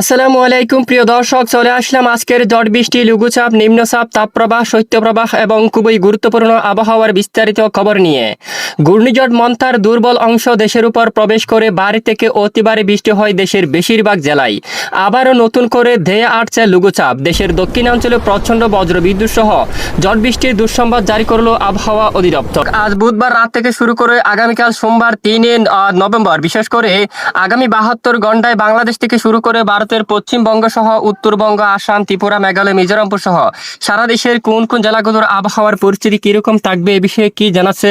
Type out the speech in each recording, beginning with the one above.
আসসালামু আলাইকুম, প্রিয় দর্শক, চলে আসলাম আজকের ঝড় বৃষ্টি, লঘুচাপ, নিম্নচাপ, তাপপ্রবাহ, শৈত্যপ্রবাহ এবং খুবই গুরুত্বপূর্ণ আবহাওয়ার বিস্তারিত খবর নিয়ে। ঘূর্ণিঝড় মন্থার দুর্বল অংশ দেশের উপর প্রবেশ করে বাড়ি থেকে অতিবারে বৃষ্টি হয় দেশের বেশিরভাগ জেলায়। আবারও নতুন করে ধেয়ে আটছে লঘুচাপ। দেশের দক্ষিণাঞ্চলে প্রচণ্ড বজ্রবিদ্যুৎ সহ ঝড় বৃষ্টির দুঃসংবাদ জারি করল আবহাওয়া অধিদপ্তর। আজ বুধবার রাত থেকে শুরু করে আগামীকাল সোমবার, তিনে নভেম্বর, বিশেষ করে আগামী বাহাত্তর ঘন্টায় বাংলাদেশ থেকে শুরু করে ভারতের পশ্চিমবঙ্গ সহ উত্তরবঙ্গ, আসাম, ত্রিপুরা, মেঘালয়, মিজোরামপুর সহ সারা দেশের কোন কোন জেলাগুলোর আবহাওয়ার পরিস্থিতি কীরকম থাকবে এ বিষয়ে কি জানাচ্ছে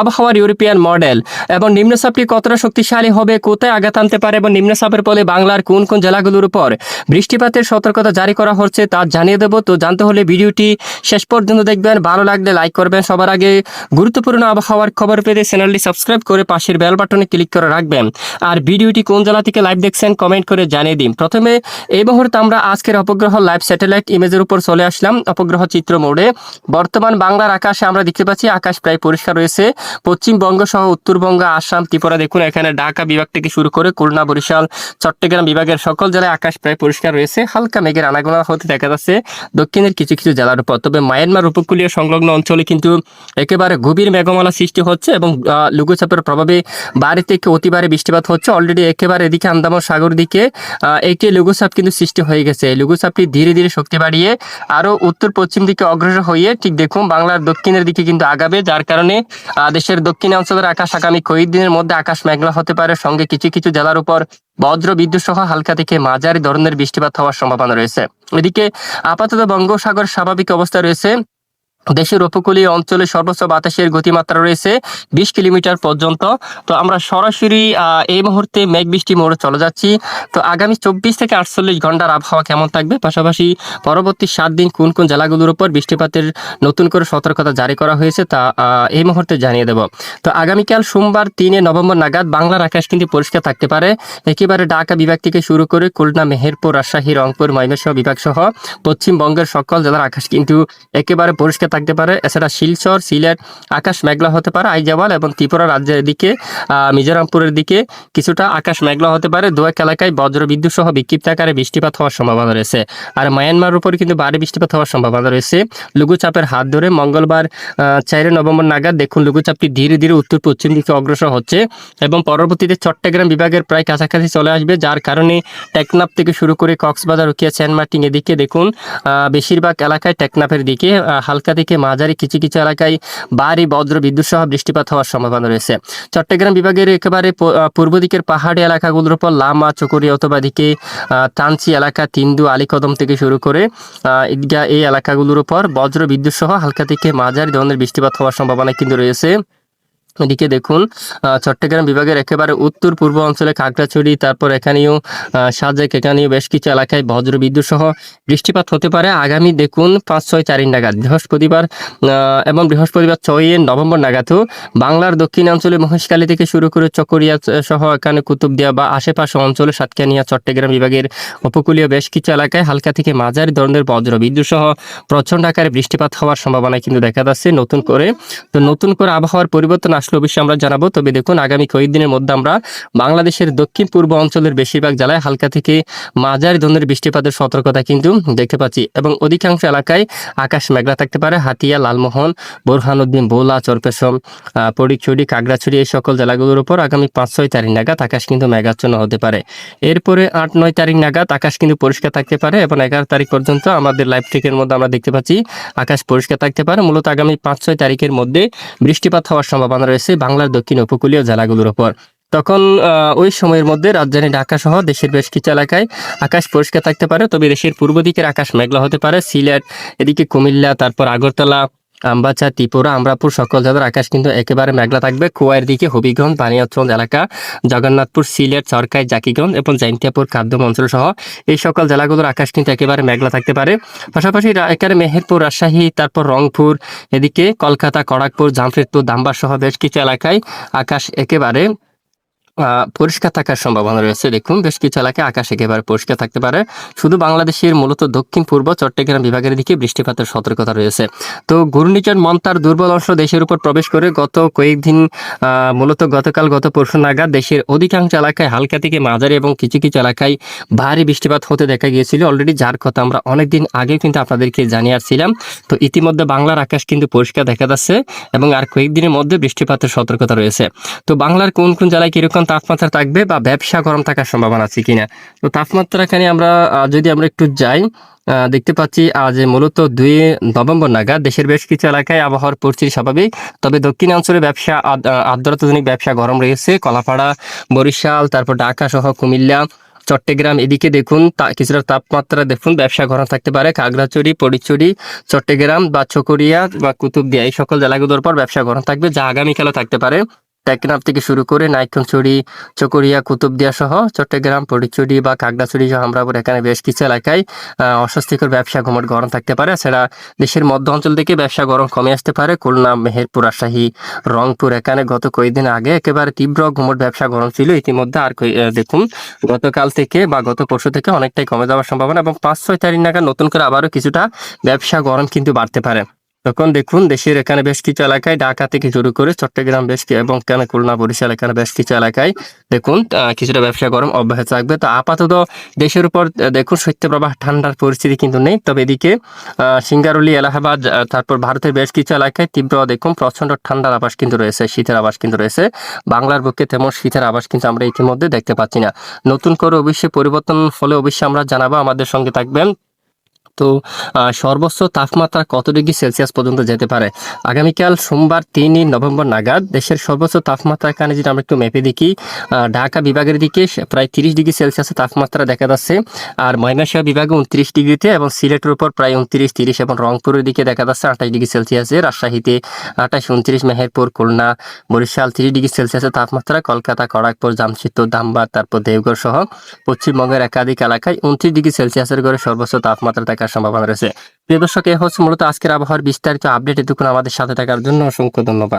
আবহাওয়ার ইউরোপিয়ান মডেল? এবং নিম্নচাপটি কতটা শক্তিশালী হবে, কোথায় আঘাত আনতে পারে এবং নিম্নচাপের ফলে বাংলার কোন কোন জেলাগুলোর উপর বৃষ্টিপাতের সতর্কতা জারি করা হচ্ছে তা জানিয়ে দেবো। তো জানতে হলে ভিডিওটি শেষ পর্যন্ত দেখবেন। ভালো লাগলে লাইক করবেন। সবার আগে গুরুত্বপূর্ণ আবহাওয়ার খবর পেতে চ্যানেলটি সাবস্ক্রাইব করে পাশের বেল বাটনে ক্লিক করে রাখবেন। আর ভিডিওটি কোন জেলা থেকে লাইভ দেখছেন কমেন্ট করে জানিয়ে দিন। প্রথমে এই মুহূর্তে আমরা আজকের অপগ্রহ লাইভ স্যাটেলাইট ইমেজের উপর চলে আসলাম, অপগ্রহ চিত্র মোড়ে। বর্তমান বাংলার আকাশে আমরা দেখতে পাচ্ছি, আকাশ প্রায় পরিষ্কার রয়েছে। পশ্চিমবঙ্গ সহ উত্তরবঙ্গ আসাম, ত্রিপুরা, দেখুন এখানে ঢাকা বিভাগ থেকে শুরু করে খুলনা, বরিশাল, চট্টগ্রাম বিভাগের সকল জেলায় আকাশ প্রায় পরিষ্কার রয়েছে। হালকা মেঘের আনাগোনা হতে দেখা যাচ্ছে। দক্ষিণের কিছু কিছু জেলার উপর, তবে মায়ানমার উপকূলীয় সংলগ্ন অঞ্চলে কিন্তু একেবারে গভীর মেঘমালা সৃষ্টি হচ্ছে এবং লঘুচাপের প্রভাবে বাড়ি থেকে অতিবারে বৃষ্টিপাত হচ্ছে। অলরেডি একেবারে এদিকে আন্দামান সাগর দিকে একটি লঘুচাপ কিন্তু সৃষ্টি হয়ে গেছে। লঘুচাপটি ধীরে ধীরে শক্তি বাড়িয়ে আরও উত্তর পশ্চিম দিকে অগ্রসর হয়ে ঠিক দেখুন বাংলার দক্ষিণের দিকে কিন্তু আগাবে, যার কারণে দেশের দক্ষিণ অঞ্চলের আকাশ আগামী কয়েকদিনের মধ্যে আকাশ মেঘলা হতে পারে। সঙ্গে কিছু কিছু জেলার উপর বজ্র বিদ্যুৎ সহ হালকা থেকে মাঝারি ধরনের বৃষ্টিপাত হওয়ার সম্ভাবনা রয়েছে। এদিকে আপাতত বঙ্গোসাগর স্বাভাবিক অবস্থা রয়েছে। দেশের উপকূলীয় অঞ্চলে সর্বোচ্চ বাতাসের গতিমাত্রা রয়েছে বিশ কিলোমিটার পর্যন্ত। তো আমরা সরাসরি এই মুহূর্তে মেঘ বৃষ্টি মোড়ে চলে যাচ্ছি। তো আগামী চব্বিশ থেকে আটচল্লিশ ঘণ্টার আবহাওয়া কেমন থাকবে? পাশাপাশি পরবর্তী সাত দিন কোন কোন জেলাগুলোর উপর বৃষ্টিপাতের নতুন করে সতর্কতা জারি করা হয়েছে তা এই মুহূর্তে জানিয়ে দেব। তো আগামীকাল সোমবার তিনে নভেম্বর নাগাদ বাংলার আকাশ কিন্তু পরিষ্কার থাকতে পারে। একেবারে ঢাকা বিভাগ থেকে শুরু করে খুলনা, মেহেরপুর, রাজশাহী, রংপুর, ময়মনসিংহ বিভাগ সহ পশ্চিমবঙ্গের সকল জেলার আকাশ কিন্তু একেবারে পরিষ্কার থাকতে পারে। এছাড়া শিলচর, সিলেট, আকাশ মেঘলা হতে পারে আইজাবাল এবং ত্রিপুরা রাজ্যের দিকে মিজোরামপুরের দিকে কিছুটা আকাশ মেঘলা হতে পারে। দু এক এলাকায় বজ্র বিদ্যুৎ সহ বিক্ষিপ্ত আকারে বৃষ্টিপাত হওয়ার সম্ভাবনা রয়েছে। আর মায়ানমার উপর কিন্তু ভারী বৃষ্টিপাত হওয়ার সম্ভাবনা রয়েছে। লঘুচাপের হাত ধরে মঙ্গলবার চারে নভেম্বর নাগাদ দেখুন লঘুচাপটি ধীরে ধীরে উত্তর পশ্চিম দিকে অগ্রসর হচ্ছে এবং পরবর্তীতে চট্টগ্রাম বিভাগের প্রায় কাছাকাছি চলে আসবে, যার কারণে টেকনাপ থেকে শুরু করে কক্সবাজার, রুকিয়া সেন্টমার্টিন এদিকে দেখুন বেশিরভাগ এলাকায় টেকনাফের দিকে হালকা মাঝারি কিছু কিছু এলাকায় বাড়ি বজ্র বিদ্যুৎ সহ বৃষ্টিপাত হওয়ার সম্ভাবনা রয়েছে। চট্টগ্রাম বিভাগের একেবারে পূর্ব দিকের পাহাড়ি এলাকাগুলোর উপর লামা, চকরি অথবা দিকে টানচি এলাকা, তিন্দু, আলীকদম থেকে শুরু করে ঈদগাহ এই এলাকাগুলোর উপর বজ্র বিদ্যুৎ সহ হালকা থেকে মাঝারি ধরনের বৃষ্টিপাত হওয়ার সম্ভাবনা কিন্তু রয়েছে। এদিকে দেখুন চট্টগ্রাম বিভাগের একেবারে উত্তর পূর্ব অঞ্চলে খাগড়াছড়ি, তারপর এখানেও সাজেক, এখানেও বেশ কিছু এলাকায় বজ্র বিদ্যুৎ সহ বৃষ্টিপাত হতে পারে। আগামী দেখুন, পাঁচ, ছয় চারিন নাগাদ, বৃহস্পতিবার এবং বৃহস্পতিবার ছয় নভেম্বর নাগাদও বাংলার দক্ষিণাঞ্চলে মহেশখালী থেকে শুরু করে চকরিয়া সহ এখানে কুতুবদিয়া বা আশেপাশে অঞ্চলে সাতকানিয়া, চট্টগ্রাম বিভাগের উপকূলীয় বেশ কিছু এলাকায় হালকা থেকে মাঝারি ধরনের বজ্র বিদ্যুৎ সহ প্রচণ্ড আকারে বৃষ্টিপাত হওয়ার সম্ভাবনা কিন্তু দেখা যাচ্ছে নতুন করে। তো নতুন করে আবহাওয়ার পরিবর্তন আসলে অবশ্যই আমরা জানাব। তবে দেখুন, আগামী কয়েকদিনের মধ্যে আমরা বাংলাদেশের দক্ষিণ পূর্ব অঞ্চলের বেশিরভাগ জেলায় হালকা থেকে মাঝারি ধরনের বৃষ্টিপাতের সতর্কতা কিন্তু দেখতে পাচ্ছি এবং অধিকাংশ এলাকায় আকাশ মেঘলা থাকতে পারে। হাতিয়া, লালমোহন, বোরহানুদ্দিন বোলা চরপেশম পরিচুরি, কাগড়াছড়ি এই সকল জেলাগুলোর উপর আগামী পাঁচ ছয় তারিখ নাগাদ আকাশ কিন্তু মেঘাচ্ছন্ন হতে পারে। এরপরে আট নয় তারিখ নাগাদ আকাশ কিন্তু পরিষ্কার থাকতে পারে এবং এগারো তারিখ পর্যন্ত আমাদের লাইভ ট্রিকের মধ্যে আমরা দেখতে পাচ্ছি আকাশ পরিষ্কার থাকতে পারে। মূলত আগামী পাঁচ ছয় তারিখের মধ্যে বৃষ্টিপাত হওয়ার সম্ভাবনা রয়েছে। বাংলার দক্ষিণ উপকূলীয় জেলাগুলোর ওপর তখন ওই সময়ের মধ্যে রাজধানী ঢাকা সহ দেশের বেশ কিছু এলাকায় আকাশ পরিষ্কার থাকতে পারে, তবে দেশের পূর্ব দিকের আকাশ মেঘলা হতে পারে। সিলেট, এদিকে কুমিল্লা, তারপর আগরতলা আমবাচা, ত্রিপুরা, আমরাপুর, সকল জেলার আকাশ কিন্তু একেবারে মেঘলা থাকবে। কুয়ার দিকে হবিগঞ্জ, বানিয়াচন্দ এলাকা, জগন্নাথপুর, সিলেট, সরকাই, জাকিগঞ্জ এবং জৈন্তিয়াপুর খাদ্য অঞ্চল সহ এই সকল জেলাগুলোর আকাশ কিন্তু একেবারে মেঘলা থাকতে পারে। পাশাপাশি এখানে মেহেরপুর, রাজশাহী, তারপর রংপুর, এদিকে কলকাতা খড়গপুর জামশেদপুর দাম্বার সহ বেশ কিছু এলাকায় আকাশ একেবারে পরিষ্কার থাকার সম্ভাবনা রয়েছে। দেখুন, বেশ কিছু এলাকায় আকাশ একেবারে পরিষ্কার থাকতে পারে। শুধু বাংলাদেশের মূলত দক্ষিণ পূর্ব চট্টগ্রাম বিভাগের দিকে বৃষ্টিপাতের সতর্কতা রয়েছে। তো ঘূর্ণিঝড় মন্তার দুর্বল অংশ দেশের উপর প্রবেশ করে গত কয়েকদিন মূলত গতকাল গত পরশু নাগাদ দেশের অধিকাংশ এলাকায় হালকা থেকে মাঝারি এবং কিছু কিছু এলাকায় ভারী বৃষ্টিপাত হতে দেখা গিয়েছিল। অলরেডি যার কথা আমরা অনেকদিন আগে কিন্তু আপনাদেরকে জানিয়ে আসছিলাম তো ইতিমধ্যে বাংলার আকাশ কিন্তু পরিষ্কার দেখা যাচ্ছে এবং আর কয়েকদিনের মধ্যে বৃষ্টিপাতের সতর্কতা রয়েছে। তো বাংলার কোন কোন জেলায় কীরকম তাপমাত্রা থাকবে বা ব্যবসা গরম থাকার সম্ভাবনা আছে কিনা? তো তাপমাত্রাখানে আমরা যদি আমরা একটু যাই দেখতে পাচ্ছি আজ মূলত দুই নভেম্বর নাগাদ দেশের বেশ কিছু এলাকায় আবহাওয়ার পরিস্থিতি স্বাভাবিক। তবে দক্ষিণাঞ্চলে ব্যবসা আদ- আহ, আর্দ্রতাজনিক ব্যবসা গরম রয়েছে। কলাপাড়া বরিশাল তারপর ঢাকা সহ কুমিল্লা চট্টগ্রাম এদিকে দেখুন তা- কিছুটা তাপমাত্রা দেখুন ব্যবসা গরম থাকতে পারে। খাগড়াছড়ি পরিচুরি চট্টগ্রাম বা চকরিয়া বা কুতুবদিয়া এই সকল জেলাগুলোর পর ব্যবসা গরম থাকবে যা আগামীকালও থাকতে পারে। টেকনাফ থেকে শুরু করে নাইক্ষণছড়ি চকরিয়া কুতুবদিয়া সহ চট্টগ্রাম পরিচুরি বা খাগড়াছড়ি সহ আমরা এখানে বেশ কিছু এলাকায় অস্বস্তিকর ব্যবসা ঘুমট গরম থাকতে পারে। সেটা দেশের মধ্য অঞ্চল থেকে ব্যবসা গরম কমে আসতে পারে। খুলনা, মেহেরপুর, রাজশাহী, রংপুর এখানে গত কয়েকদিন আগে একেবারে তীব্র ঘুমট ব্যবসা গরম ছিল। ইতিমধ্যে আর দেখুন, গতকাল থেকে বা গত পরশু থেকে অনেকটাই কমে যাওয়ার সম্ভাবনা এবং পাঁচ ছয় তারিখ নাগাদ নতুন করে আবারও কিছুটা ব্যবসা গরম কিন্তু বাড়তে পারে। তখন দেখুন দেশের এখানে বেশ কিছু এলাকায় ঢাকা থেকে শুরু করে চট্টগ্রাম বেশ এবং এখানে খুলনা, বরিশাল এখানে বেশ কিছু এলাকায় দেখুন কিছুটা ব্যবসা গরম অব্যাহত থাকবে। তো আপাতত দেশের উপর দেখুন শৈত্যপ্রবাহ, ঠান্ডার পরিস্থিতি কিন্তু নেই। তবে এদিকে সিঙ্গারুলি, এলাহাবাদ তারপর ভারতের বেশ কিছু এলাকায় তীব্র দেখুন প্রচণ্ড ঠান্ডার আবাস কিন্তু রয়েছে, শীতের আবাস কিন্তু রয়েছে। বাংলার বুকে তেমন শীতের আবাস কিন্তু আমরা ইতিমধ্যে দেখতে পাচ্ছি না। নতুন করে অবশ্যই পরিবর্তন হলে অবশ্যই আমরা জানাব। আমাদের সঙ্গে থাকবেন তো সর্বোচ্চ তাপমাত্রা কত ডিগ্রি সেলসিয়াস পর্যন্ত যেতে পারে? আগামীকাল সোমবার তিনই নভেম্বর নাগাদ দেশের সর্বোচ্চ তাপমাত্রা এখানে যদি আমরা একটু মেপে দেখি ঢাকা বিভাগের দিকে প্রায় তিরিশ ডিগ্রি সেলসিয়াসের তাপমাত্রা দেখা যাচ্ছে। আর ময়মনসিংহ বিভাগে উনত্রিশ ডিগ্রিতে এবং সিলেটের উপর প্রায় উনত্রিশ তিরিশ এবং রংপুরের দিকে দেখা যাচ্ছে আঠাশ ডিগ্রি সেলসিয়াসে। রাজশাহীতে আঠাশ উনত্রিশ মেহেরপুর, খুলনা, বরিশাল তিরিশ ডিগ্রি সেলসিয়াসের তাপমাত্রা, কলকাতা খড়গপুর জামশেদপুর, ধামবাদ, তারপর দেওঘর সহ পশ্চিমবঙ্গের একাধিক এলাকায় উনত্রিশ ডিগ্রি সেলসিয়াসের করে সর্বোচ্চ তাপমাত্রা থাকার সম্ভাবনা রয়েছে। প্রিয় দর্শক, এ হচ্ছে মূলত আজকের আবহাওয়ার বিস্তারিত আপডেট। এতক্ষণ আমাদের সাথে থাকার জন্য অসংখ্য ধন্যবাদ।